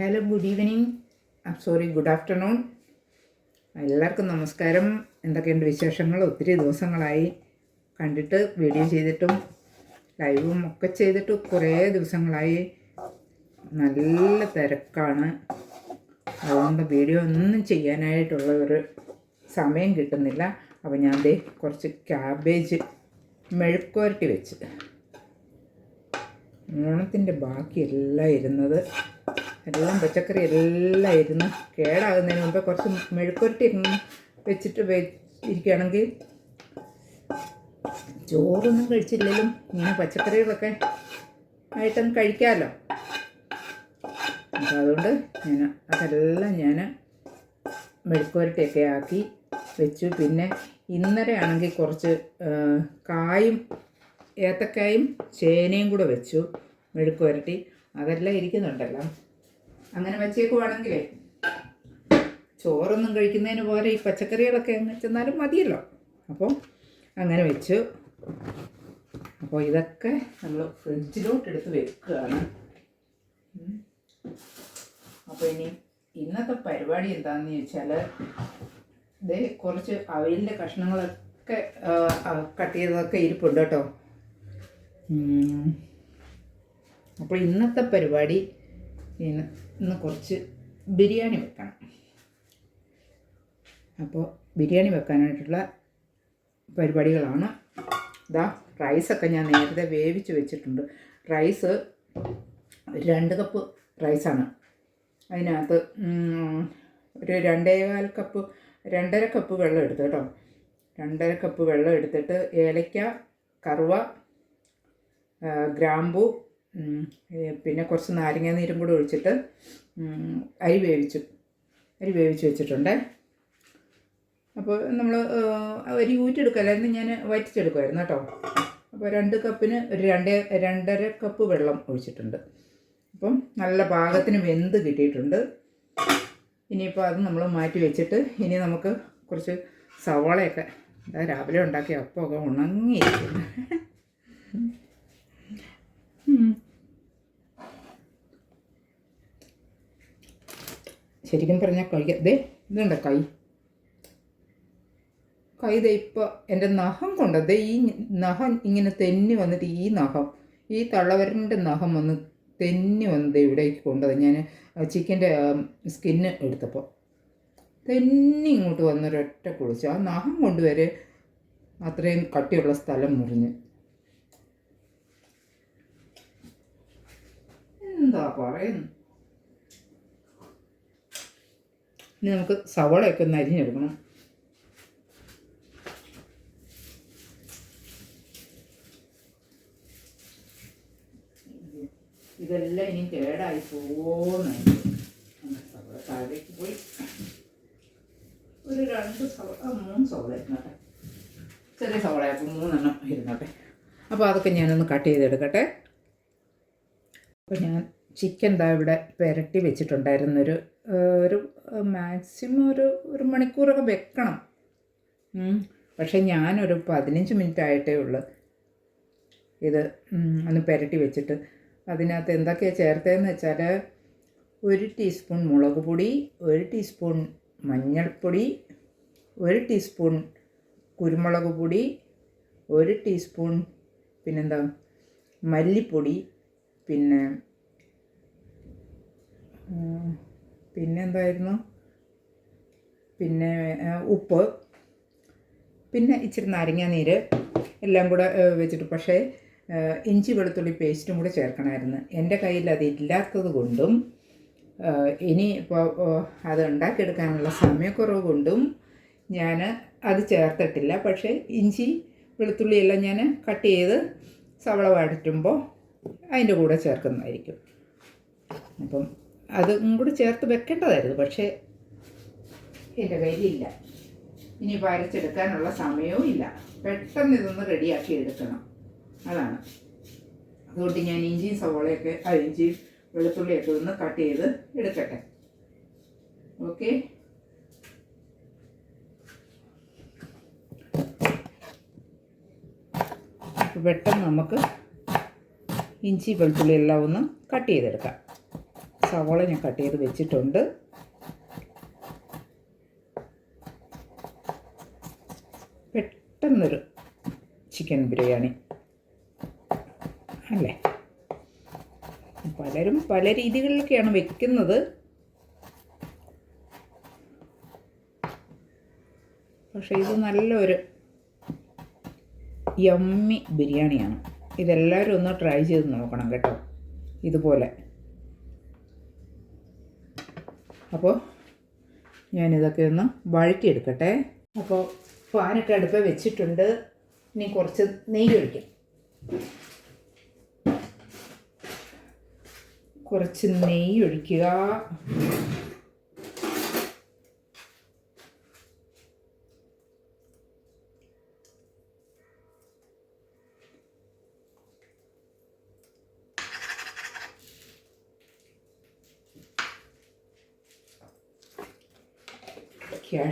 Hello good evening sorry good afternoon എല്ലാവർക്കും നമസ്കാരം. എന്തൊക്കെയുണ്ട് വിശേഷങ്ങൾ? ഒത്തിരി ദിവസങ്ങളായി കണ്ടിട്ട് വീഡിയോ ചെയ്തിട്ടും ലൈവും ഒക്കെ ചെയ്തിട്ട് കുറേ ദിവസങ്ങളായി. നല്ല തിരക്കാണ്. അതുകൊണ്ട് വീഡിയോ ഒന്നും ചെയ്യാനായിട്ടുള്ള ഒരു സമയം കിട്ടുന്നില്ല. അപ്പോൾ ഞാൻ ദേ കുറച്ച് ക്യാബേജ് മെഴുക്കുവരട്ടി വെച്ച്. ഓണത്തിന്റെ ബാക്കി എല്ലാം ഇരുന്നത്. എല്ലാം പച്ചക്കറി എല്ലാം ഇരുന്ന് കേടാകുന്നതിന് മുമ്പേ കുറച്ച് മെഴുക്കുരട്ടി വെച്ചിട്ട് ഇരിക്കുകയാണെങ്കിൽ ചോറൊന്നും കഴിച്ചില്ലെങ്കിലും ഇങ്ങനെ പച്ചക്കറികളൊക്കെ ആയിട്ടൊന്ന് കഴിക്കാമല്ലോ. അപ്പോൾ അതുകൊണ്ട് ഞാൻ അതെല്ലാം ഞാൻ മെഴുക്കുരട്ടിയൊക്കെ ആക്കി വെച്ചു. പിന്നെ ഇന്നലെ ആണെങ്കിൽ കുറച്ച് കായും ഏത്തക്കായും ചേനയും കൂടെ വെച്ചു മെഴുക്കുരട്ടി അതെല്ലാം ഇരിക്കുന്നുണ്ടല്ലോ. അങ്ങനെ വെച്ചേക്കുവാണെങ്കിലേ. ചോറൊന്നും കഴിക്കുന്നതിന് പോലെ ഈ പച്ചക്കറികളൊക്കെ അങ്ങ് ചെന്നാലും മതിയല്ലോ. അപ്പോൾ അങ്ങനെ വെച്ചു. അപ്പോൾ ഇതൊക്കെ നമ്മൾ ഫ്രിഡ്ജിലോട്ട് എടുത്ത് വെക്കുകയാണ് അപ്പോൾ ഇനി ഇന്നത്തെ പരിപാടി എന്താണെന്ന് ചോദിച്ചാൽ ഇത് കുറച്ച് അവയിലിന്റെ കഷ്ണങ്ങളൊക്കെ കട്ട് ചെയ്തതൊക്കെ ഇരിപ്പുണ്ട് കേട്ടോ. അപ്പോൾ ഇന്നത്തെ പരിപാടി ഇന്ന് ഇന്ന് കുറച്ച് ബിരിയാണി വെക്കണം. അപ്പോൾ ബിരിയാണി വെക്കാനായിട്ടുള്ള പരിപാടികളാണ്. ഇതാ റൈസൊക്കെ ഞാൻ നേരത്തെ വേവിച്ച് വെച്ചിട്ടുണ്ട്. റൈസ് രണ്ട് കപ്പ് റൈസാണ്. അതിനകത്ത് ഒരു രണ്ടേകാൽ കപ്പ് രണ്ടര കപ്പ് വെള്ളം എടുത്തു കേട്ടോ. രണ്ടര കപ്പ് വെള്ളം എടുത്തിട്ട് ഏലക്ക കറുവ ഗ്രാമ്പൂ പിന്നെ കുറച്ച് നാരങ്ങ നീരും കൂടി ഒഴിച്ചിട്ട് അരി വേവിച്ചു അരി വേവിച്ച് വെച്ചിട്ടുണ്ട്. അപ്പോൾ നമ്മൾ അരി ഊറ്റിയെടുക്കലായിരുന്നു ഞാൻ വറ്റിച്ചെടുക്കുമായിരുന്നു കേട്ടോ. അപ്പോൾ രണ്ട് കപ്പിന് ഒരു രണ്ട് രണ്ടര കപ്പ് വെള്ളം ഒഴിച്ചിട്ടുണ്ട്. അപ്പം നല്ല പാകത്തിന് വെന്ത് കിട്ടിയിട്ടുണ്ട്. ഇനിയിപ്പോൾ അത് നമ്മൾ മാറ്റി വെച്ചിട്ട് ഇനി നമുക്ക് കുറച്ച് സവാളയൊക്കെ രാവിലെ ഉണ്ടാക്കിയ അപ്പമൊക്കെ ഉണങ്ങിയിരിക്കുന്നു. ശരിക്കും പറഞ്ഞാൽ കഴിക്കാം ദേ ഇതുണ്ട് കൈ. കൈ ദേ ഇപ്പോൾ എന്റെ നഖം കൊണ്ട് ദേ ഈ നഖം ഇങ്ങനെ തെന്നി വന്നിട്ട് ഈ നഖം ഈ തള്ളവരന്റെ നഖം വന്ന് തെന്നി വന്നത് ഇവിടേക്ക് കൊണ്ടത് ഞാൻ ചിക്കന്റെ സ്കിന്ന് എടുത്തപ്പോൾ തെന്നി ഇങ്ങോട്ട് വന്നൊരൊറ്റ കുളിച്ച്. ആ നഖം കൊണ്ടുവരെ അത്രയും കട്ടിയുള്ള സ്ഥലം മുറിഞ്ഞ്. എന്താ പറയുന്നു? ഇനി നമുക്ക് സവളയൊക്കെ ഒന്ന് അരിഞ്ഞെടുക്കണം ഇതെല്ലാം ഇനി കേടായി പോന്ന് സവള താഴേക്ക് പോയി. ഒരു രണ്ട് സവള മൂന്ന് സവള ഇരുന്നോട്ടെ. ചെറിയ സവളയപ്പോൾ മൂന്നെണ്ണം ഇരുന്നോട്ടെ. അപ്പോൾ അതൊക്കെ ഞാനൊന്ന് കട്ട് ചെയ്തെടുക്കട്ടെ. അപ്പോൾ ഞാൻ ചിക്കൻ ദാ ഇവിടെ പുരട്ടി വെച്ചിട്ടുണ്ടായിരുന്നൊരു ഒരു മാക്സിമം ഒരു ഒരു മണിക്കൂറൊക്കെ വെക്കണം. പക്ഷേ ഞാനൊരു പതിനഞ്ച് മിനിറ്റ് ആയിട്ടേ ഉള്ളൂ ഇത് ഒന്ന് പുരട്ടി വെച്ചിട്ട് അതിനകത്ത് എന്തൊക്കെയാണ് ചേർത്തതെന്ന് വെച്ചാൽ ഒരു ടീസ്പൂൺ മുളക് പൊടി ഒരു ടീസ്പൂൺ മഞ്ഞൾപ്പൊടി ഒരു ടീസ്പൂൺ കുരുമുളക് പൊടി ഒരു ടീസ്പൂൺ പിന്നെന്താ മല്ലിപ്പൊടി പിന്നെ ഉം, പിന്നെന്തായിരുന്നു? പിന്നെ ഉപ്പ്. പിന്നെ ഇച്ചിരി നാരങ്ങ നീര് എല്ലാം കൂടെ വെച്ചിട്ട്. പക്ഷേ ഇഞ്ചി വെളുത്തുള്ളി പേസ്റ്റും കൂടെ ചേർക്കണമായിരുന്നു. എന്റെ കയ്യിൽ അത് ഇല്ലാത്തത് കൊണ്ടും ഇനി ഇപ്പോൾ അത് ഉണ്ടാക്കിയെടുക്കാനുള്ള സമയക്കുറവ് കൊണ്ടും ഞാൻ അത് ചേർത്തിട്ടില്ല. പക്ഷേ ഇഞ്ചി വെളുത്തുള്ളിയെല്ലാം ഞാൻ കട്ട് ചെയ്ത് സവള വഴറ്റുമ്പോൾ അതിന്റെ കൂടെ ചേർക്കുന്നതായിരിക്കും. അപ്പം അതും കൂടി ചേർത്ത് വെക്കേണ്ടതായിരുന്നു പക്ഷേ എന്റെ കയ്യിലില്ല. ഇനി വരച്ചെടുക്കാനുള്ള സമയവും ഇല്ല. പെട്ടെന്ന് ഇതൊന്ന് റെഡിയാക്കി എടുക്കണം. അതാണ്. അതുകൊണ്ട് ഞാൻ ഇഞ്ചിയും സവോളയൊക്കെ ആ ഇഞ്ചിയും വെളുത്തുള്ളിയൊക്കെ ഒന്ന് കട്ട് ചെയ്ത് എടുക്കട്ടെ. ഓക്കെ? പെട്ടെന്ന് നമുക്ക് ഇഞ്ചി വെളുത്തുള്ളി എല്ലാം ഒന്ന് കട്ട് ചെയ്തെടുക്കാം. സവോള ഞാൻ കട്ട് ചെയ്ത് വെച്ചിട്ടുണ്ട്. പെട്ടെന്നൊരു ചിക്കൻ ബിരിയാണി. അല്ലേ? പലരും പല രീതികളിലൊക്കെയാണ് വെക്കുന്നത്. പക്ഷേ ഇത് നല്ലൊരു യമ്മി ബിരിയാണിയാണ്. ഇതെല്ലാവരും ഒന്ന് ട്രൈ ചെയ്ത് നോക്കണം കേട്ടോ. ഇതുപോലെ. അപ്പോൾ ഞാനിതൊക്കെ ഒന്ന് വഴറ്റിയെടുക്കട്ടെ. അപ്പോൾ ഫാനൊക്കെ അടുപ്പ് വെച്ചിട്ടുണ്ട്. ഇനി കുറച്ച് നെയ്യ് ഒഴിക്കാം. കുറച്ച് നെയ്യ് ഒഴിക്കുക.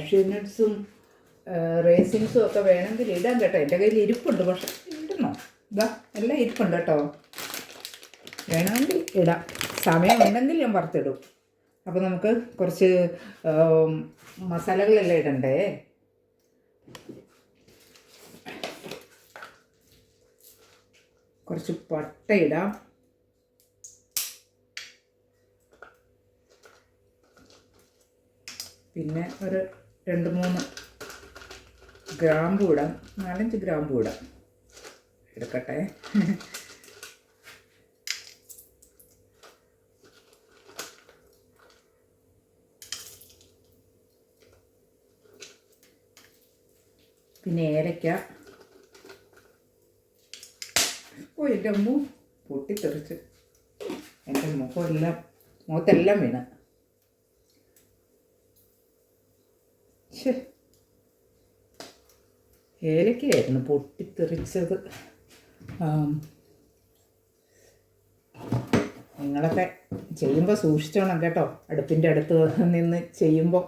ക്യാഷ്യൂ നട്ട്സും റേസിൻസും ഒക്കെ വേണമെങ്കിൽ ഇടാം കേട്ടോ. എന്റെ കയ്യിൽ ഇരിപ്പുണ്ട്. പക്ഷെ ഇടണോ? ഇതാ എല്ലാം ഇരിപ്പുണ്ട് കേട്ടോ. വേണമെങ്കിൽ ഇടാം. സമയമുണ്ടെങ്കിൽ ഞാൻ വറുത്തിടും. അപ്പോൾ നമുക്ക് കുറച്ച് മസാലകളെല്ലാം ഇടണ്ടേ? കുറച്ച് പട്ട ഇടാം. പിന്നെ ഒരു രണ്ട് മൂന്ന് ഗ്രാമ്പു ഇടാം. നാലഞ്ച് ഗ്രാമ്പു ഇടാം. എടുക്കട്ടെ. പിന്നെ ഏലക്ക. ഓ എന്റെ അമ്മു പൊട്ടിത്തെറിച്ച്. എന്റെ മുഖമെല്ലാം മുഖത്തെല്ലാം വീണ്. ഏലക്കയായിരുന്നു പൊട്ടിത്തെറിച്ചത്. നിങ്ങളൊക്കെ ചെയ്യുമ്പോൾ സൂക്ഷിച്ചോണം കേട്ടോ. അടുപ്പിന്റെ അടുത്ത് നിന്ന് ചെയ്യുമ്പോൾ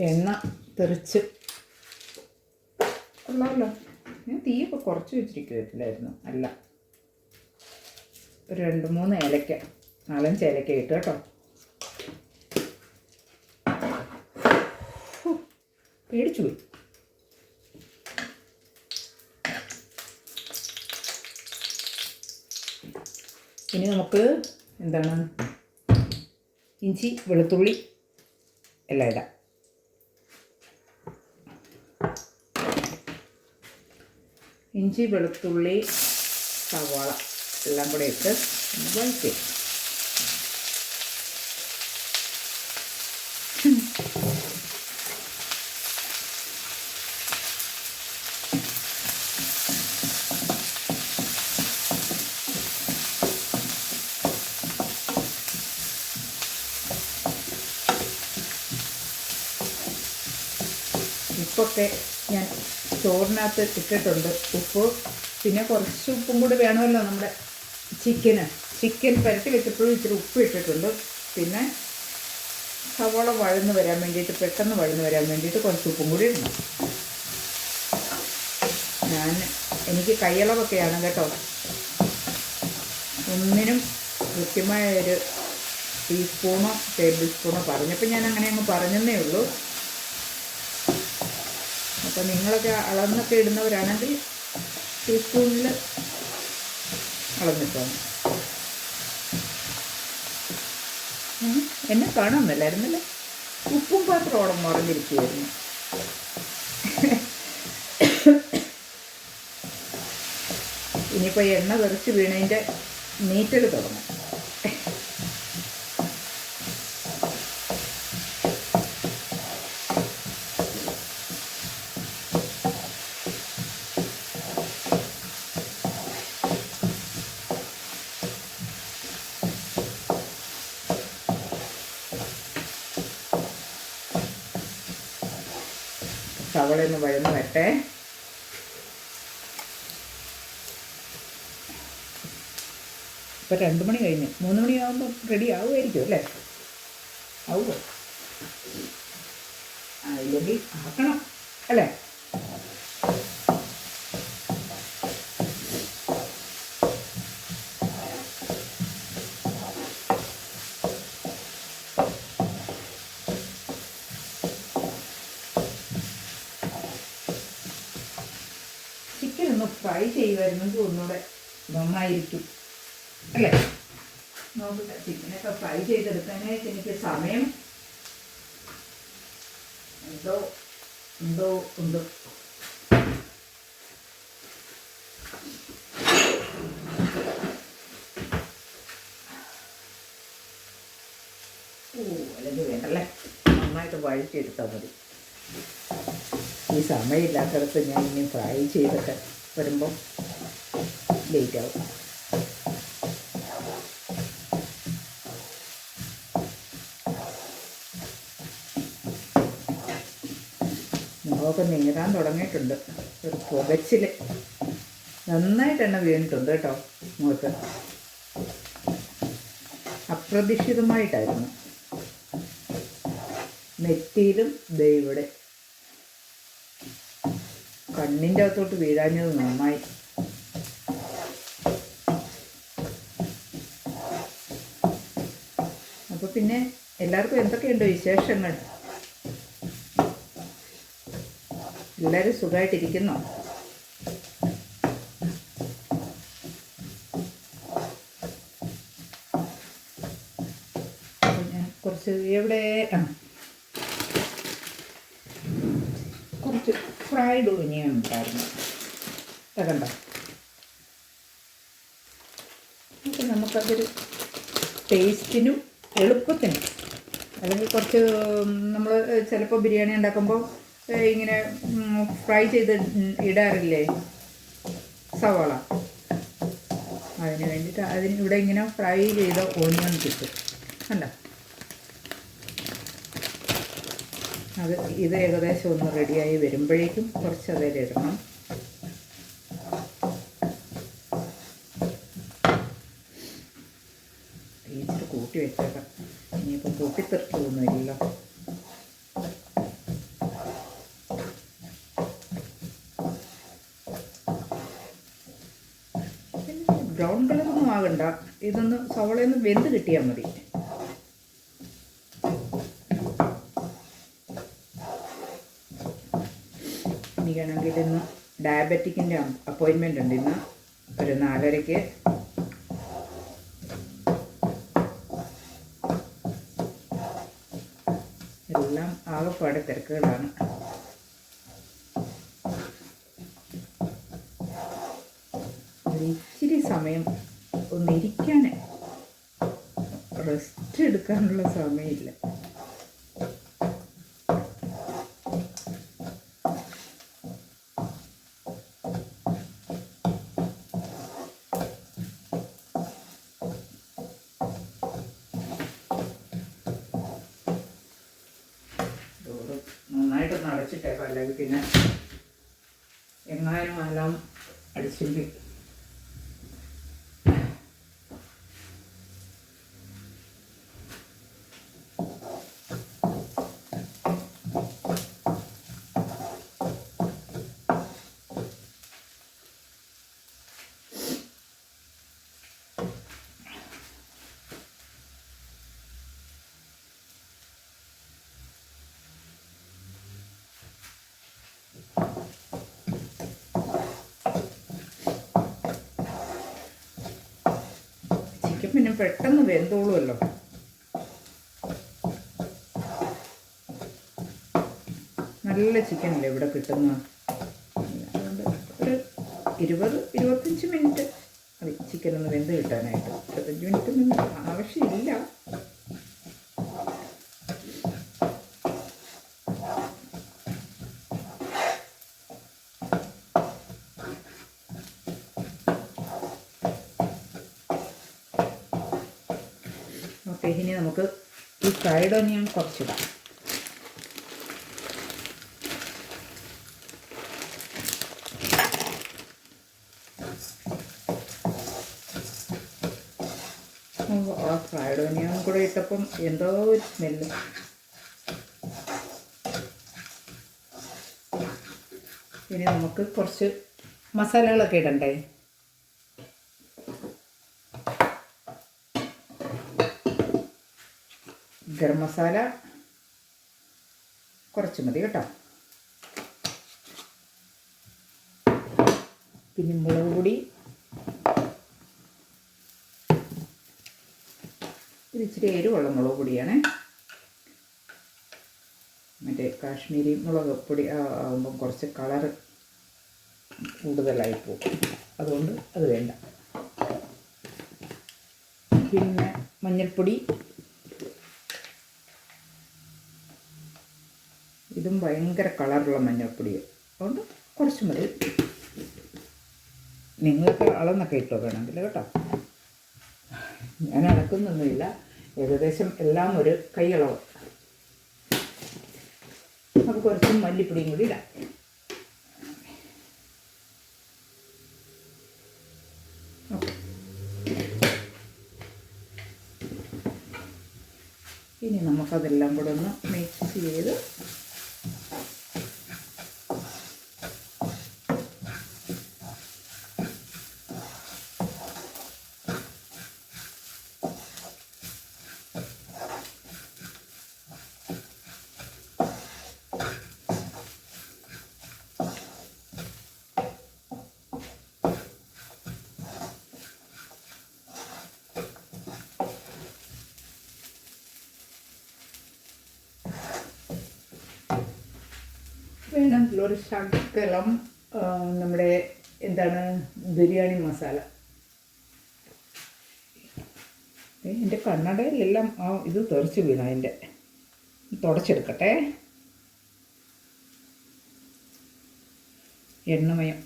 എണ്ണ തെറിച്ച്. കൊള്ളാമല്ലോ ഞാൻ തീയൊക്കെ കുറച്ച് വെച്ചിരിക്കുമായിരുന്നു അല്ല ഒരു രണ്ട് മൂന്ന് ഏലക്ക. നാലഞ്ച് ഏലക്ക ഇട്ട് കേട്ടോ. പേടിച്ചു പോയി. ഇനി നമുക്ക് എന്താണ്? ഇഞ്ചി വെളുത്തുള്ളി എല്ലാം ഇടാം. ഇഞ്ചി വെളുത്തുള്ളി സവാള എല്ലാം കൂടെ ഇട്ട് വഴറ്റി ഉപ്പൊക്കെ ഞാൻ ചോറിനകത്ത് ഇട്ടിട്ടുണ്ട്. ഉപ്പ് പിന്നെ കുറച്ച് ഉപ്പും കൂടി വേണമല്ലോ നമ്മുടെ ചിക്കന് ചിക്കൻ പുരട്ടി വെച്ചപ്പോഴും ഇച്ചിരി ഉപ്പ് ഇട്ടിട്ടുണ്ട്. പിന്നെ സവോള വഴന്ന് വരാൻ വേണ്ടിയിട്ട് പെട്ടെന്ന് വഴന്ന് വരാൻ വേണ്ടിയിട്ട് കുറച്ച് ഉപ്പും കൂടി ഇടണം. ഞാൻ എനിക്ക് കൈയളവൊക്കെയാണ് കേട്ടോ. ഒന്നിനും കൃത്യമായ ഒരു ടീസ്പൂണോ ടേബിൾ സ്പൂണോ പറഞ്ഞപ്പോൾ ഞാൻ അങ്ങനെ അങ്ങ് പറഞ്ഞെന്നേ ഉള്ളൂ. അപ്പോൾ നിങ്ങളൊക്കെ അളന്നൊക്കെ ഇടുന്നവരാണെങ്കിൽ ടീസ്പൂണിൽ അളന്നിട്ടോ? ഉം, എന്നെ കാണുന്നില്ലായിരുന്നല്ലേ ഉപ്പും പാത്രമോളം മറഞ്ഞിരിക്കുകയായിരുന്നു ഇനിയിപ്പോൾ എണ്ണ തെറിച്ച് വീണതിന്റെ നീറ്റൽ തുടങ്ങും. സവള ഒന്ന് വഴന്ന് വരട്ടെ. ഇപ്പം രണ്ട് മണി കഴിഞ്ഞ്. മൂന്ന് മണിയാകുമ്പോൾ റെഡി ആവുമായിരിക്കും അല്ലേ? ആവുമോ? ആ ഇല്ലെങ്കിൽ ആക്കണം അല്ലേ ചിക്കൻ ഒന്ന് ഫ്രൈ ചെയ്യുമായിരുന്നെങ്കിൽ ഒന്നുകൂടെ നന്നായിരിക്കും. അല്ലേ? നോക്കട്ടെ ചിക്കനൊക്കെ ഫ്രൈ ചെയ്തെടുക്കാനായിട്ട് എനിക്ക് സമയം എന്തോ എന്തോ നന്നായിട്ട് വഴിച്ചെടുത്താൽ മതി. ഈ സമയമില്ലാത്തടത്ത് ഞാൻ ഇനി ഫ്രൈ ചെയ്തിട്ട് വരുമ്പം ലേറ്റ് ആവും. മുഖമൊക്കെ നീരാൻ തുടങ്ങിയിട്ടുണ്ട്. ഒരു പുകച്ചിൽ നന്നായിട്ട് എണ്ണ വീണിട്ടുണ്ട് കേട്ടോ മുഖത്ത്. അപ്രതീക്ഷിതമായിട്ടായിരുന്നു. നെറ്റിയിലും ദേ ഇവിടെ. കണ്ണിന്റെ അകത്തോട്ട് വീഴാഞ്ഞത് നന്നായി. അപ്പോൾ പിന്നെ എല്ലാവർക്കും എന്തൊക്കെയുണ്ട് വിശേഷങ്ങൾ? എല്ലാവരും സുഖമായിട്ടിരിക്കുന്നോ കുറച്ച് എവിടെ? ആ കുറച്ച് ഫ്രൈഡ് ഒനിയൻ ഉണ്ടായിരുന്നു. തകണ്ട അപ്പോൾ നമുക്കതൊരു ടേസ്റ്റിനും എളുപ്പത്തിനും. അല്ലെങ്കിൽ കുറച്ച് നമ്മൾ ചിലപ്പോൾ ബിരിയാണി ഉണ്ടാക്കുമ്പോൾ ഇങ്ങനെ ഫ്രൈ ചെയ്ത് ഇടാറില്ലേ? സവാള. അതിന് വേണ്ടിയിട്ട് അതിന് ഇവിടെ ഇങ്ങനെ ഫ്രൈ ചെയ്ത ഓനിയൻ കിട്ടും. കണ്ടോ? അത് ഇത് ഏകദേശം ഒന്ന് റെഡിയായി വരുമ്പോഴേക്കും കുറച്ച് അതിലിടണം ഇച്ചിരി കൂട്ടി വെച്ചേക്കാം. ഇനിയിപ്പോൾ കൂട്ടിത്തെറിക്കൊന്നുമില്ലല്ലോ ബ്രൗൺ കളറൊന്നും ആകണ്ട ഇതൊന്ന് സവളയൊന്ന് വെന്ത് കിട്ടിയാൽ മതി എനിക്കാണെങ്കിൽ ഇന്ന് ഡയബറ്റിക്കിന്റെ അപ്പോയിൻമെന്റ് ഉണ്ട് ഇന്ന്. ഒരു നാലരയ്ക്ക്. എല്ലാം ആകെപ്പാടെ തിരക്കുകളാണ്. ഇച്ചിരി സമയം ഒന്നിരിക്കാൻ റെസ്റ്റ് എടുക്കാനുള്ള സമയമില്ല ഡോറ് നന്നായിട്ടൊന്ന് അടച്ചിട്ടേക്കാം അല്ലെങ്കിൽ പിന്നെ എങ്ങാനും എല്ലാം അടിച്ചെങ്കിൽ ചിക്കൻ പിന്നെ പെട്ടെന്ന് വെന്തോളുമല്ലോ നല്ല ചിക്കനല്ലേ ഇവിടെ കിട്ടുന്ന ഒരു ഇരുപത് ഇരുപത്തഞ്ച് മിനിറ്റ് മതി ചിക്കൻ ഒന്ന് വെന്ത് കിട്ടാനായിട്ട്. ഇരുപത്തഞ്ച് മിനിറ്റ് ഒന്നും ആവശ്യമില്ല. ഓക്കെ ഇനി നമുക്ക് ഈ ഫ്രൈഡ് ഒനിയൻ കുറച്ചിടാം. ആ ഫ്രൈഡ് ഓനിയൻ കൂടെ ഇട്ടപ്പം എന്തോ ഒരു സ്മെല്ല് ഇനി നമുക്ക് കുറച്ച് മസാലകളൊക്കെ ഇടണ്ടേ? ഗരം മസാല കുറച്ച് മതി കേട്ടോ. പിന്നെ മുളക് പൊടി. ഇത് ഇച്ചിരി എരിവുള്ള മുളക് പൊടിയാണേ. മറ്റേ കാശ്മീരി മുളക് പൊടി ആകുമ്പം കുറച്ച് കളറ് കൂടുതലായി പോകും. അതുകൊണ്ട് അത് വേണ്ട. പിന്നെ മഞ്ഞൾപ്പൊടി. ഇതും ഭയങ്കര കളറുള്ള മഞ്ഞൾപ്പൊടിയാണ് അതുകൊണ്ട് കുറച്ച് മതി. നിങ്ങൾക്ക് അളന്നൊക്കെ ഇട്ടോ വേണമെങ്കിൽ കേട്ടോ. ഞാൻ അളക്കുന്നൊന്നുമില്ല. ഏകദേശം എല്ലാം ഒരു കൈയളവ്. അപ്പോൾ കുറച്ച് മല്ലിപ്പൊടിയും കൂടി ഇടാം. ഇനി നമുക്കതെല്ലാം കൂടെ ഒന്ന് മിക്സ് ചെയ്ത് വേണമെങ്കിൽ ഒരു ശകലം നമ്മുടെ എന്താണ് ബിരിയാണി മസാല. എന്റെ കണ്ണടയിലെല്ലാം ആ ഇത് തെറിച്ച് വീണ അതിന്റെ തുടച്ചെടുക്കട്ടെ. എണ്ണമയം.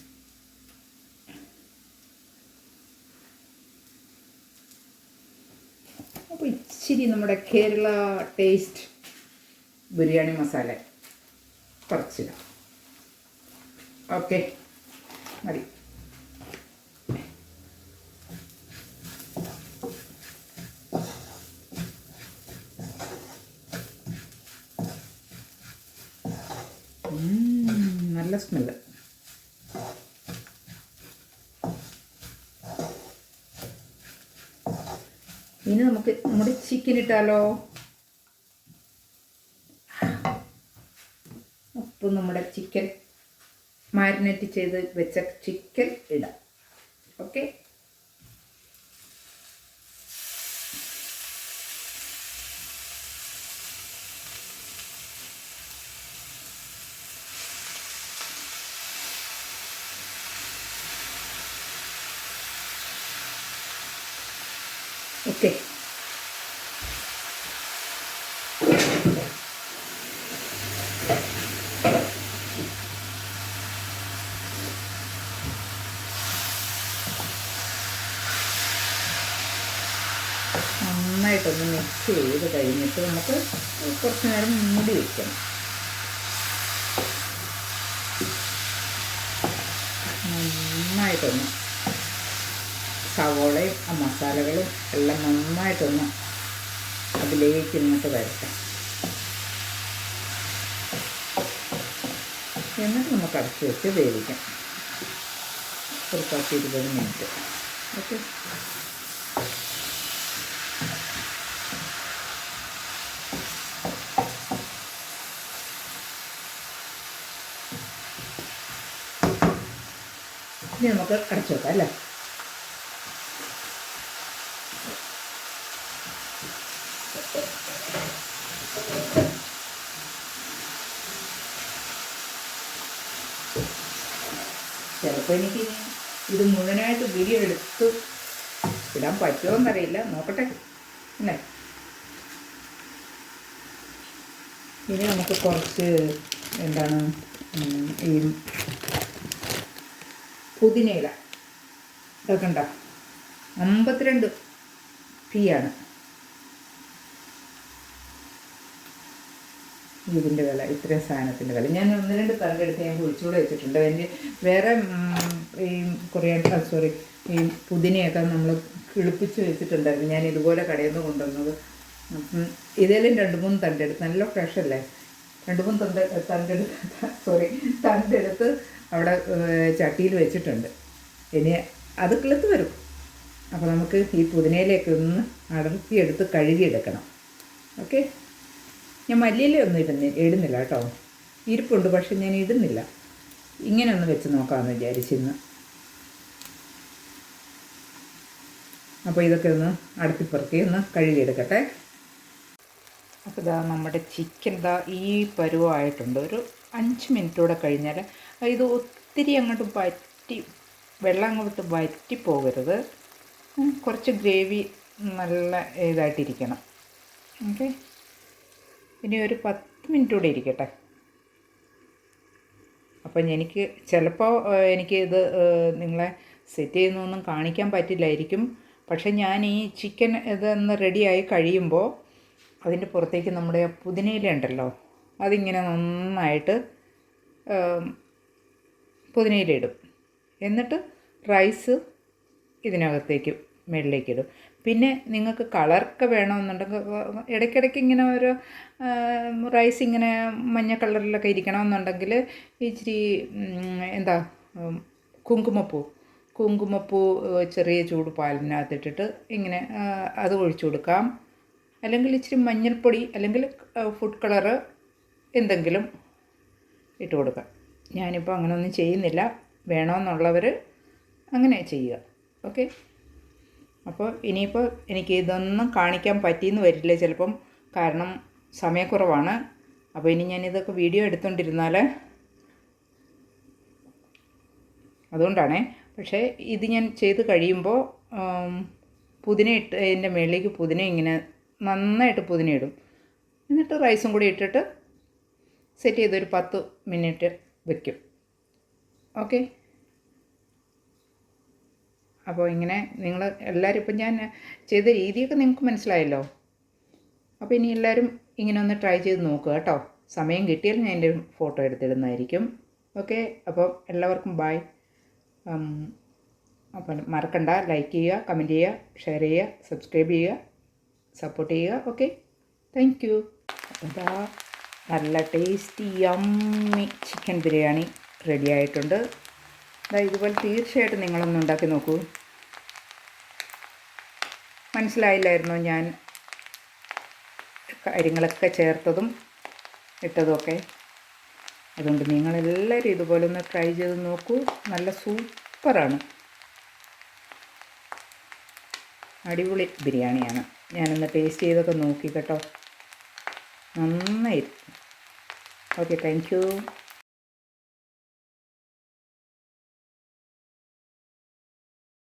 അപ്പോൾ ഇച്ചിരി നമ്മുടെ കേരള ടേസ്റ്റ് ബിരിയാണി മസാല. കുറച്ചിടാം ഓക്കെ. മതി. നല്ല സ്മെല്ല്. ഇനി നമുക്ക് നമ്മുടെ ചിക്കൻ ഇട്ടാലോ? അപ്പം നമ്മുടെ ചിക്കൻ മാരിനേറ്റ് ചെയ്ത് വെച്ച ചിക്കൻ ഇടാം. ഓക്കെ ഓക്കെ നന്നായിട്ടൊന്ന് ചെയ്ത് കഴിഞ്ഞിട്ട് നമുക്ക് കുറച്ച് നേരം മൂടി വയ്ക്കണം നന്നായിട്ടൊന്ന് സവോളയും ആ മസാലകളും എല്ലാം നന്നായിട്ടൊന്ന് അതിലേക്ക് ഇങ്ങോട്ട് വരട്ടെ. എന്നിട്ട് നമുക്ക് അടച്ചു വെച്ച് വേവിക്കാം. ഒരു പത്ത് ഇരുപത് മിനിറ്റ്. ഓക്കെ? ഇനി നമുക്ക് അടച്ചു വെക്കാം അല്ലേ? ചിലപ്പോൾ എനിക്ക് ഇത് മുഴുവനായിട്ട് വീഡിയോ എടുത്ത് ഇടാൻ പറ്റുമോ എന്നറിയില്ല. നോക്കട്ടെ. അല്ലേ? ഇനി നമുക്ക് കുറച്ച് എന്താണ് ഈ പുതിനയില. ഇതൊക്കെ ഉണ്ടോ? അമ്പത്തിരണ്ട് പി ആണ്. ഇതിന്റെ വില ഇത്രയും സാധനത്തിന്റെ വില. ഞാൻ ഒന്ന് രണ്ട് പറഞ്ഞെടുത്ത് ഞാൻ കുഴിച്ചുകൂടെ വെച്ചിട്ടുണ്ട്. അതിന്റെ വേറെ ഈ കൊറിയൻ സോറി ഈ പുതിനയൊക്കെ നമ്മൾ കിളിപ്പിച്ച് വെച്ചിട്ടുണ്ടായിരുന്നു. ഞാൻ ഇതുപോലെ കടയിൽ നിന്ന് കൊണ്ടുവന്നത്. അപ്പം ഇതിലും രണ്ട് മൂന്ന് തണ്ടെടുത്ത് നല്ല ഫ്രഷ് അല്ലേ? രണ്ട് മൂന്ന് തണ്ട് തണ്ടെടുത്ത് സോറി തണ്ടെടുത്ത് അവിടെ ചട്ടിയിൽ വെച്ചിട്ടുണ്ട്. ഇനി അത് കിളുത്ത് വരും. അപ്പോൾ നമുക്ക് ഈ പുതിനയിലേക്ക് ഒന്ന് അടർത്തിയെടുത്ത് കഴുകിയെടുക്കണം. ഓക്കെ? ഞാൻ മല്ലിയിലൊന്നും ഇടുന്ന ഇടുന്നില്ല കേട്ടോ. ഇരിപ്പുണ്ട് പക്ഷെ ഞാൻ ഇടുന്നില്ല. ഇങ്ങനെ ഒന്ന് വെച്ച് നോക്കാമെന്ന് വിചാരിച്ചിരുന്നു. അപ്പോൾ ഇതൊക്കെ ഒന്ന് അടുത്തിപ്പുറത്തി ഒന്ന് കഴുകിയെടുക്കട്ടെ. അപ്പോൾ ഇതാ നമ്മുടെ ചിക്കൻ ഇതാ ഈ പരുവമായിട്ടുണ്ട് ഒരു അഞ്ച് മിനിറ്റ് കഴിഞ്ഞാൽ ഇത് ഒത്തിരി അങ്ങോട്ട് വറ്റി വെള്ളം അങ്ങോട്ട് വറ്റി പോകരുത്. കുറച്ച് ഗ്രേവി നല്ല ഇതായിട്ടിരിക്കണം. ഓക്കെ. ഇനി ഒരു പത്ത് മിനിറ്റ് കൂടെ ഇരിക്കട്ടെ. അപ്പം എനിക്ക് ചിലപ്പോൾ എനിക്ക് ഇത് നിങ്ങളെ സെറ്റ് ചെയ്യുന്നൊന്നും കാണിക്കാൻ പറ്റില്ലായിരിക്കും. പക്ഷേ ഞാൻ ഈ ചിക്കൻ ഇതൊന്ന് റെഡിയായി കഴിയുമ്പോൾ അതിന്റെ പുറത്തേക്ക് നമ്മുടെ പുതിനയില ഉണ്ടല്ലോ അതിങ്ങനെ നന്നായിട്ട് ഏം, പുതിനയില എന്നിട്ട് റൈസ് ഇതിനകത്തേക്ക് മുകളിലേക്ക് ഇടും പിന്നെ നിങ്ങൾക്ക് കളറൊക്കെ വേണമെന്നുണ്ടെങ്കിൽ ഇടയ്ക്കിടയ്ക്ക് ഇങ്ങനെ ഒരു റൈസ് ഇങ്ങനെ മഞ്ഞ കളറിലൊക്കെ ഇരിക്കണമെന്നുണ്ടെങ്കിൽ ഇച്ചിരി എന്താ കുങ്കുമപ്പൂ കുങ്കുമപ്പൂ ചെറിയ ചൂട് പാലിനകത്തിട്ടിട്ട് ഇങ്ങനെ അത് ഒഴിച്ചു കൊടുക്കാം. അല്ലെങ്കിൽ ഇച്ചിരി മഞ്ഞൾപ്പൊടി അല്ലെങ്കിൽ ഫുഡ് കളറ് എന്തെങ്കിലും ഇട്ട് കൊടുക്കാം. ഞാനിപ്പോൾ അങ്ങനെയൊന്നും ചെയ്യുന്നില്ല. വേണമെന്നുള്ളവർ അങ്ങനെ ചെയ്യുക. ഓക്കെ? അപ്പോൾ ഇനിയിപ്പോൾ എനിക്ക് ഇതൊന്നും കാണിക്കാൻ പറ്റിയെന്ന് വരില്ല ചിലപ്പം. കാരണം സമയക്കുറവാണ്. അപ്പോൾ ഇനി ഞാൻ ഇതൊക്കെ വീഡിയോ എടുത്തുകൊണ്ടിരുന്നാൽ അതുകൊണ്ടാണേ. പക്ഷേ ഇത് ഞാൻ ചെയ്ത് കഴിയുമ്പോൾ പുതിന ഇട്ട് എന്റെ മുകളിലേക്ക് പുതിന ഇങ്ങനെ നന്നായിട്ട് പുതിന ഇടും. എന്നിട്ട് റൈസും കൂടി ഇട്ടിട്ട് സെറ്റ് ചെയ്തൊരു പത്ത് മിനിറ്റ് വെക്കും. ഓക്കെ? അപ്പോൾ ഇങ്ങനെ നിങ്ങൾ എല്ലാവരും ഇപ്പം ഞാൻ ചെയ്ത രീതിയൊക്കെ നിങ്ങൾക്ക് മനസ്സിലായല്ലോ? അപ്പോൾ ഇനി എല്ലാവരും ഇങ്ങനെ ഒന്ന് ട്രൈ ചെയ്ത് നോക്കുക കേട്ടോ. സമയം കിട്ടിയാൽ ഞാൻ എന്റെ ഫോട്ടോ എടുത്തിടുന്നതായിരിക്കും. ഓക്കെ? അപ്പോൾ എല്ലാവർക്കും ബായ് അപ്പം മറക്കണ്ട. ലൈക്ക് ചെയ്യുക കമന്റ് ചെയ്യുക ഷെയർ ചെയ്യുക സബ്സ്ക്രൈബ് ചെയ്യുക സപ്പോർട്ട് ചെയ്യുക. ഓക്കെ? താങ്ക് യു അതാ നല്ല tasty yummy chicken biryani ready ആയിട്ടുണ്ട്. അതാ ഇതുപോലെ തീർച്ചയായിട്ടും നിങ്ങളൊന്ന് ഉണ്ടാക്കി നോക്കൂ. മനസ്സിലായില്ലായിരുന്നു ഞാൻ കാര്യങ്ങളൊക്കെ ചേർത്തതും ഇട്ടതുമൊക്കെ അതുകൊണ്ട് നിങ്ങളെല്ലാവരും ഇതുപോലെ ഒന്ന് ട്രൈ ചെയ്ത് നോക്കൂ. നല്ല സൂപ്പറാണ്. അടിപൊളി ബിരിയാണിയാണ്. ഞാനൊന്ന് ടേസ്റ്റ് ചെയ്തൊക്കെ നോക്കി കേട്ടോ. നന്നായിരിക്കും ഓക്കെ താങ്ക് യു